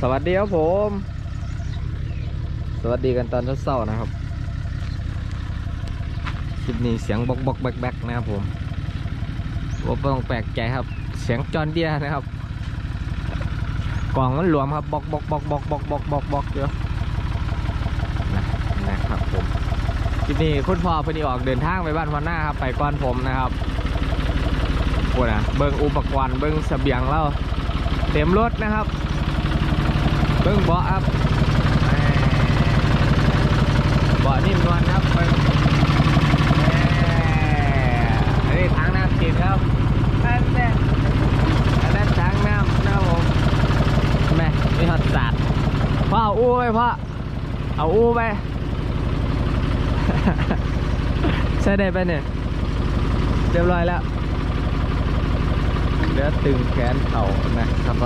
สวัสดีครับผม สวัสดีกันตอนเช้าๆนะครับคลิปนี้เสียงบกบกแบกแบกนะครับผมว่าต้องแปลกใจครับ เสียงจอนเดียนะครับ กล่องมันหลวมครับบกบกบกบกบกบกบกบกเยอะนะนะครับผมคลิปนี้คุณพ่อเพอดีออกเดินทางไปบ้านพันหน้าครับ ไปก่อนผมนะครับโอ้นะเบิ้งอุปกรณ์เบิ้งเสบียงเรา เต็มรถนะครับเบิ้งเบาะครับเบาะนิ่มนวลครับเบิ้งแหม่อันนี้ทางน้ำจิตครับอันนี้อันนั้นทางน้ำนะครับผมแม่มีหอดสาดพ่อเอาอู้ไปพ่อเอาอู้ไปใช่ได้ไปเนี่ยเรียบร้อยแล้ว เหลือตึงแขนเข่านะครับ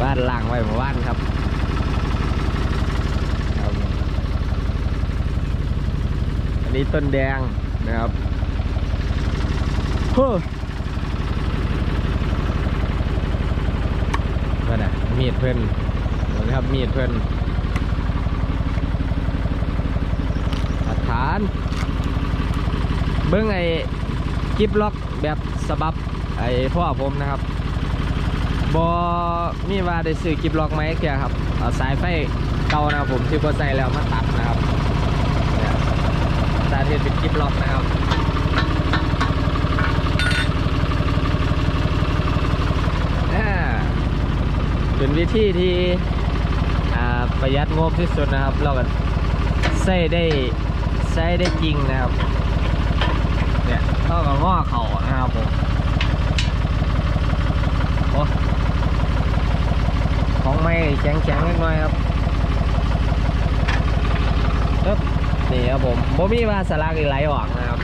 ว่านล่างไว้มาว่านครับอันนี้ต้นแดงนะครับเฮ้อนั่นน่ะมีดเพื่อนนะครับมีดเพื่อนหลักฐาน เบิ้องไอ กิฟล็อกแบบสบับไอพ่อผมนะครับบอมีว่าได้ซื้อกิฟล็อกไหมเกียครับสายไฟเก่านะผมที่พอใส่แล้วมาตัดนะครับเนี่ยสาธิตเป็นกิฟล็อกนะครับเป็นวิธีที่ประหยัดงบที่สุดนะครับเราก็ใส่ได้ใช้ได้จริงนะครับ เนี่ยเท่ากับง้อเข่านะครับผมของไม่แข็งแข็งๆนิดหน่อยครับปึ๊บนี่ครับผมโบมีว่าสลากอีไหลออกนะครับ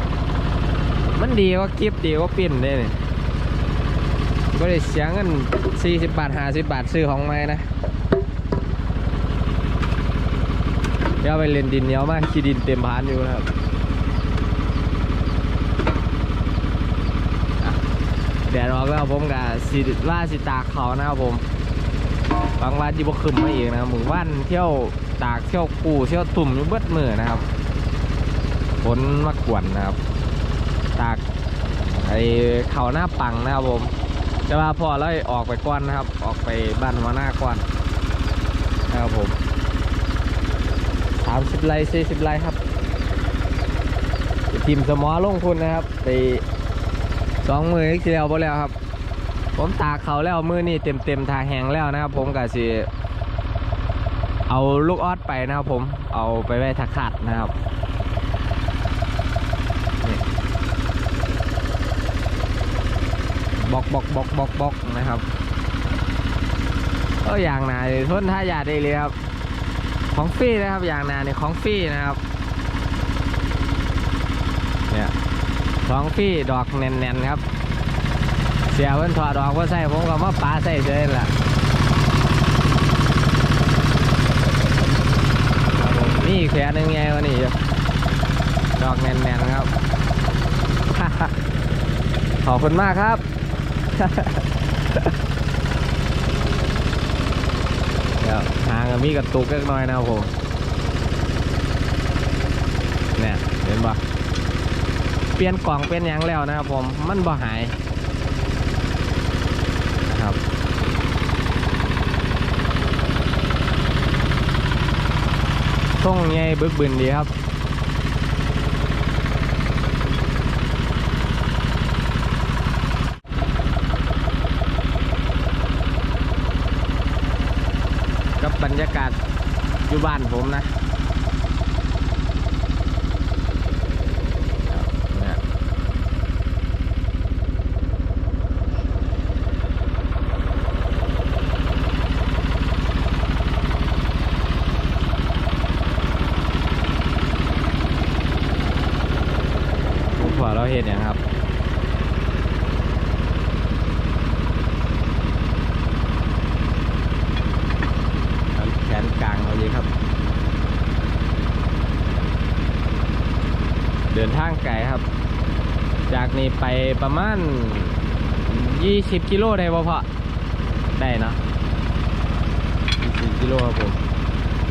มันดีกว่ากิฟดีกว่าปิ้นเด้นี่ยก็ได้เสียเงิน40 บาท 50 บาทซื้อของไม่นะเดี๋ยวไปเล่นดินเหนียวมากขี้ดินเต็มพานอยู่นะครับ ดดออกแล้วผมกับสิว่าสิตากเขานะครับผมบางวันจีบขึ้นมาอีกนะครับหมู่บ้านเที่ยวตากเที่ยวปูเที่ยวตุ่มอยู่เบิดมือนะครับฝนมากวนนะครับ ตากไอ้เขาหน้าปังนะครับผมแต่ว่าพอเราออกไปก่อนนะครับ ออกไปบ้านหัวหน้าก่อนนะครับผมสามสิบไร่สี่สิบไร่ครับทีมสมอลงทุนนะครับ ไป สองมือที่แล้วบ่แล้วครับ ผมตากเขาแล้วมือนี่เต็มเต็มทาแหงแล้วนะครับ ผมก็สิเอาลูกออดไปนะครับผมเอาไปไว้ทักขัดนะครับบอกบอกบอกบอกบอกนะครับก็อย่างนานี่ทนท่ายาได้เลยครับ ของฟรีนะครับ อย่างนาเนี่ของฟรีนะครับเนี่ย ของฟรีดอกแน่นๆครับ เสียเพิ่นถอดออกว่าใส่ผมก็มาปาใส่เฉยนั่นล่ะนี่แขนหนึงไงวะนี่อยู่ดอกแน่นๆครับ ขอบคุณมากครับเดี๋ยวหางก็มีกระตุกเล็กน้อยนะครับผมเนี่ยเห็นปะ เปลี่ยนกล่องเป็นหยังแล้วนะครับผมมันบ่หายนะครับส่งใหญ่บึกบึนดีครับกับบรรยากาศอยู่บ้านผมนะครับเนี่ย ผมขอเราเห็นอย่างครับแขนกลางเอาดีครับ เดินทางไกลครับ จากนี้ไปประมาณ 20 กิโลได้บ่พอได้นะสี่กิโลครับผม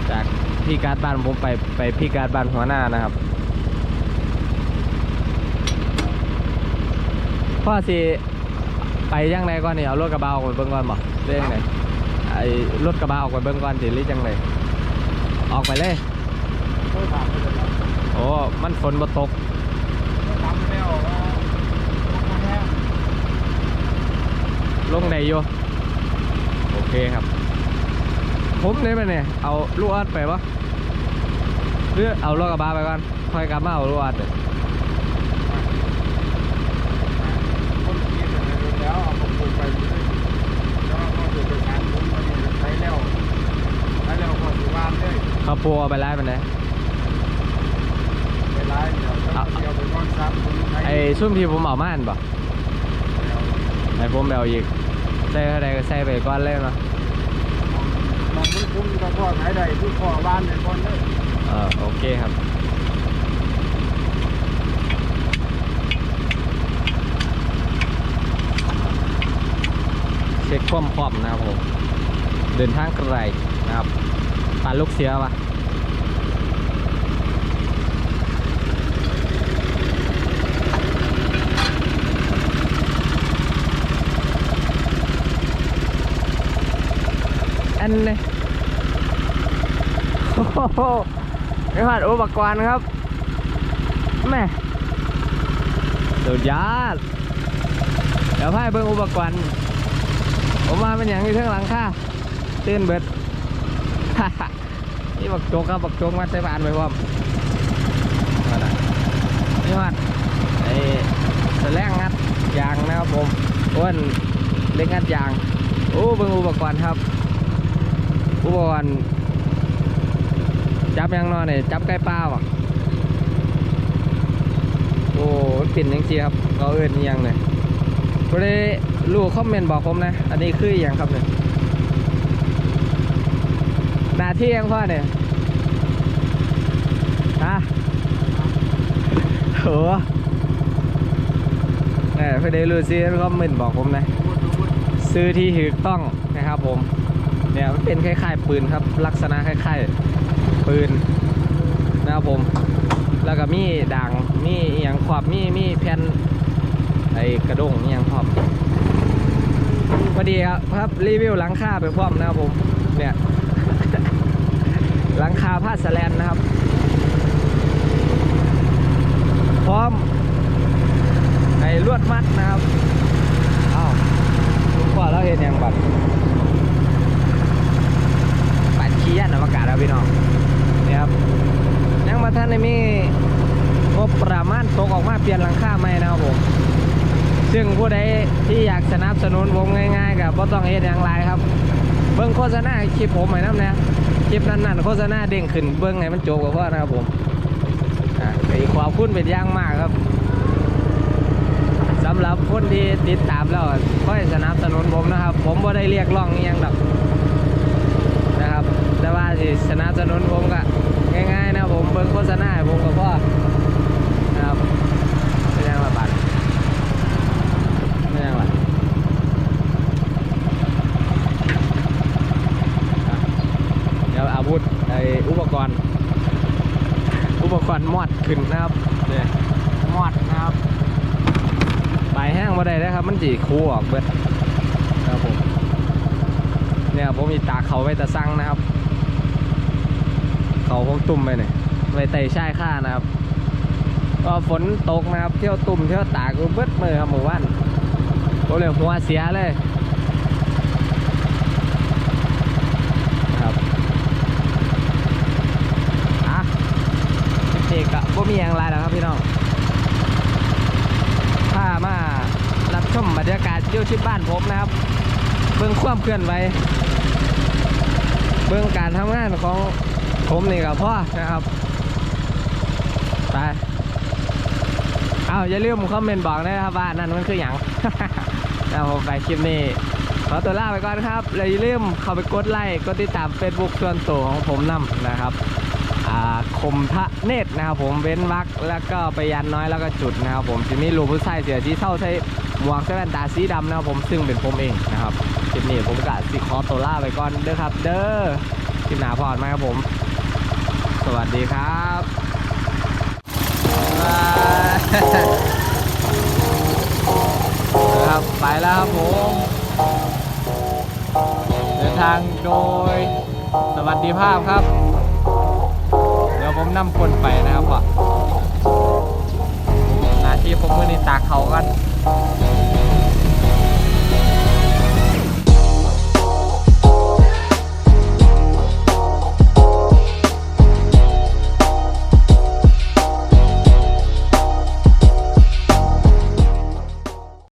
จากพี่การดบ้านผมไปไปพี่การดบ้านหัวหน้านะครับ พ่อสิไปยังไงก่อนนี่เอารถกระบะออกไปเบิ่งก่อนบ่เรื่องไหนไอ้รถกระบะออกไปเบิ่งก่อนสิหรือจังไดออกไปเลยโทรถามไปเลยครับโอ้มันฝนบ่ตกโทรถามไปแล้วว่าตกมาแห้งลงได้อยู่โอเคครับ ผมเนี่ยไปเนี่ยเอาลูกอัดไปปะหรือเอารถกระบะไปก่อนค่อยกลับมาเอาลูกอัดเนี่ยคนที่เสนอแล้วเอามาปลูกไปเลยแล้วก็ปลูกไปงานผมวันนี้ใช้แล้วใช้แล้วก็ถือวานเลย เขาปูเอาไปไล่ไปไหนไปไล่เดี๋ยวต้องเดียวไปก้อนซ้ำผมใช้ไอ้ซุ่มที่ผมเอามาอันบ่ไอ้ผมไปเอาอีกใส่เท่าใดก็ใส่ไปก่อนเลยเนาะมองคุ้นๆก็พ่อไหนใดทุกพ่อบ้านในก้อนเลยเออโอเคครับเช็คความพร้อมนะครับผมเดินทางไกลนะครับปานลูกเสียวะ อันนี้โอ้โหไม่พลาดอุปกรณ์ครับแม่สุดยอดเดี๋ยวพายเบิ่งอุปกรณ์ผมมาเป็นอย่างนี้เทั้งหลังค่าตื่นเบิดนี่บักโจกครับบักโจกมัดใส่บานไปพร้อมนั่นน่ะนี่มัดไอ้แลงงัดยางนะครับผมอ้วนเล็กงัดยาง โอ้เบิ่งอุปกรณ์ครับ อุปกรณ์จับยังนอนเนี่ยจับไก่ป้าวะโอ้มันเป็นยังซี่ครับเราเอื้อนอิหยังเนี่ยก็ได้รู้คอมเมนต์บอกผมนะ อันนี้คืออย่างครับเนี่ยนาที่ยังพ่อเนี่ยฮะโหเนี่ยเพื่อได้รู้ซิคอมเมนต์บอกผมนะซื้อที่ถูกต้องนะครับผม เนี่ยมันเป็นคล้ายๆปืนครับ ลักษณะคล้ายๆปืนนะครับผม แล้วก็มีด่างมีอย่างขอบมีมีแผ่นไอ้กระด้งอหย่างขอบพอดีครับครับรีวิวหลังคาไปพร้อมนะครับผมเนี่ยหลังคาผ้าสแลนนะครับ พร้อมไอ้ลวดมัดนะครับอ้าวคุณพ่อเราเห็นยังบัดปัดขี้ยันอวกาศ ครับพี่น้องนี่ครับยังมาท่านในมีงบประมาณตกออกมาเปลี่ยนหลังคาใหม่นะครับผมซึ่งผู้ใดที่อยากสนับสนุนผมง่ายๆกับบ่ต้องเฮ็ดอย่างไรครับ เบิ้งโฆษณาคลิปผมใหม่น้ำเนี่ยคลิปนั้น ๆ โฆษณาเด้งขึ้นเบิ้งให้มันโจกกับพ่อนะครับผมอ่าก็อีกขอบคุณเป็นย่างมากครับสำหรับคนที่ติดตามแล้วค่อยสนับสนุนผมนะครับ ผมบ่ได้เรียกร้องอหยังดอกนะครับ สิสนับสนุนผมก็ง่ายๆนะผมเบิ่งโฆษณาผมกับพ่อนะครับไม่ยังละบาทไม่ยังละเดี๋ยวอาวุธไออุปกรณ์ อุปกรณ์มอดขึ้นนะครับเนี่ยมอดนะครับปลายแห้งมาได้นะครับ มันจีคูออกเบิดนะครับผมเนี่ยผมมีตาเขาไว้ตะสั่งนะครับ เขาผมตุ่มไปเนี่ยไว้ไต่ช่ายค่านะครับ ก็ฝนตกนะครับ เที่ยวตุ่มเที่ยวตาก็เบิดมือครับหมู่บ้านผมเลยหัวเสียเลยนะครับอะเด็กอะบ่มีอย่างไรแล้วครับพี่น้องถ้ามารับชมบรรยากาศอยู่ที่บ้านผมนะครับ เบื้องความเคลื่อนไหวเบื้องการทำงานของ ผมนี่กับพ่อนะครับไปเอาอย่าลืมคอมเมนต์บอกนะครับว่านั่นมันคืออย่างนะผมไปคลิปนี้ขอตัวลาไปก่อนครับแล้วอย่าลืมเข้าไปกดไลค์กดติดตาม Facebook ส่วนตัวของผมนํนะครับคมทะเนตรนะครับผมเว้นวักแล้วก็ไปยันน้อยแล้วก็จุดนะครับผมจะมีรูปผู้ชายเสียสีเศร้าใช้หมวกใส่แว่นตาสีดำนะครับผมซึ่งเป็นผมเองนะครับคลิปนี้ผมกะสิขอตัวลาไปก่อนเด้อครับ เด้อคลิปหนาพอดไหมครับผม สวัสดีครับบายครับ ไปแล้วครับผม เดินทางโดย สวัสดีภาพครับ เดี๋ยวผมนำคนไปนะครับพ่อหน้าที่ผมมือในตากเขากัน